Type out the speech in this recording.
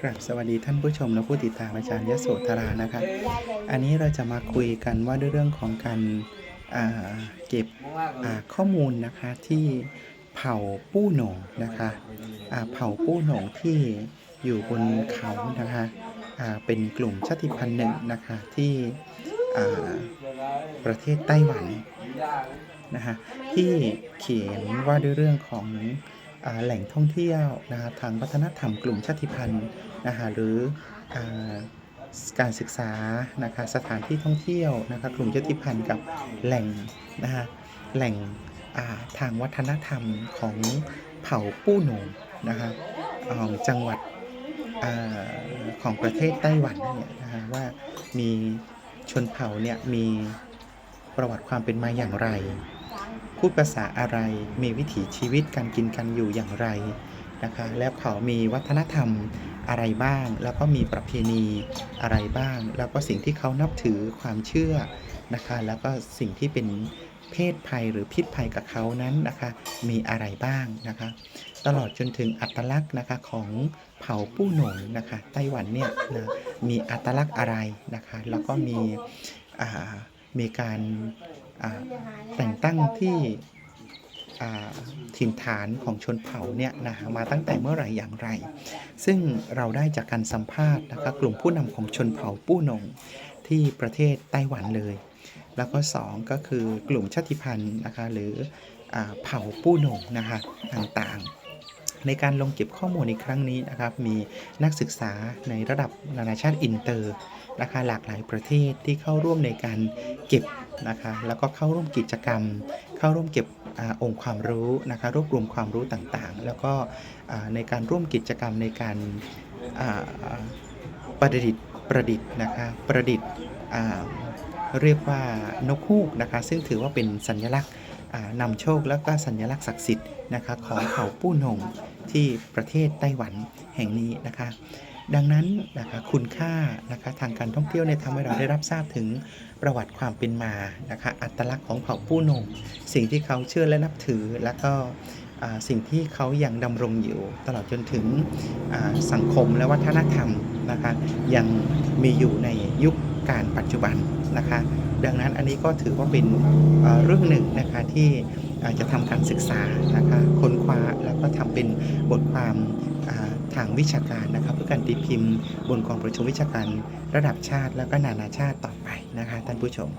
กราบสวัสดีท่านผู้ชมและผู้ติดตามอาจารย์ยโสธรานะคะอันนี้เราจะมาคุยกันว่าด้วยเรื่องของการเก็บข้อมูลนะคะที่เผ่าปู้หนงนะคะเผ่าปู้หนงที่อยู่บนเขานะคะเป็นกลุ่มชาติพันธุ์หนึ่งนะคะที่ประเทศไต้หวันนะคะที่เขียนว่าด้วยเรื่องของ แหล่งท่องเที่ยวนะคะทางวัฒนธรรมกลุ่มชาติพันธุ์นะคะหรืออการศึกษานะคะสถานที่ท่องเที่ยวนะคะกลุ่มชาติพันธุ์กับแหล่งนะคะแหล่งาทางวัฒนธรรมของเผ่าปู้หนงนะคะของจังหวัดอของประเทศไต้หวันเนี่ยนะคะว่ามีชนเผ่าเนี่ยมีประวัติความเป็นมาอย่างไร พูดภาษาอะไร มีวิถีชีวิตการกินกันอยู่อย่างไรนะคะ และเขามีวัฒนธรรมอะไรบ้าง แล้วก็มีประเพณีอะไรบ้าง แล้วก็สิ่งที่เขานับถือความเชื่อนะคะ แล้วก็สิ่งที่เป็นเพศภัยหรือพิษภัยกับเขานั้นนะคะ มีอะไรบ้างนะคะ ตลอดจนถึงอัตลักษณ์นะคะของเผ่าปู้หนงนะคะ ไต้หวันเนี่ยนะมีอัตลักษณ์อะไรนะคะ แล้วก็มีอ่ามีการ แต่งตั้งที่อ่าถิ่นฐานของชนเผ่าเนี่ยนะมาตั้งแต่เมื่อไหร่อย่างไร ซึ่งเราได้จากการสัมภาษณ์นะคะกลุ่มผู้นำของชนเผ่าปู้หนงที่ประเทศไต้หวันเลย แล้วก็สองก็คือกลุ่มชาติพันธุ์นะคะหรืออาเผ่าปู้หนงนะคะต่างๆ ในการลงเก็บข้อมูลในครั้งนี้นะครับมีนักศึกษาในระดับนานาชาติอินเตอร์นะคะหลากหลายประเทศที่เข้าร่วมในการเก็บ นะคะ แล้วก็เข้าร่วมกิจกรรม เข้าร่วมเก็บอองค์ความรู้นะคะ รวบรวมความรู้ต่างๆ แล้วก็ในการร่วมกิจกรรมในการประดิษฐ์ประดิษฐ์นะคะประดิษฐ์เรียกว่านกฮูกนะคะ ซึ่งถือว่าเป็นสัญลักษณ์นำโชคแล้วก็สัญลักษณ์ศักดิ์สิทธิ์นะคะของเผ่าปู้หนงที่ประเทศไต้หวันแห่งนี้นะคะ ดังนั้นนะคะคุณค่านะคะทางการท่องเที่ยวเนี่ยทำให้เราได้รับทราบถึงประวัติความเป็นมานะคะอัตลักษณ์ของเผ่าปู้นงสิ่งที่เขาเชื่อและนับถือ แล้วก็สิ่งที่เขายังดำรงอยู่ตลอดจนถึงสังคมและวัฒนธรรมนะคะยังมีอยู่ในยุคการปัจจุบันนะคะดังนั้นอันนี้ก็ถือว่าเป็นเรื่องหนึ่งนะคะที่จะทำการศึกษา เป็นบทความทางวิชาการนะครับ เพื่อการตีพิมพ์ บนกองประชุมวิชาการระดับชาติแล้วก็นานาชาติต่อไปนะคะท่านผู้ชม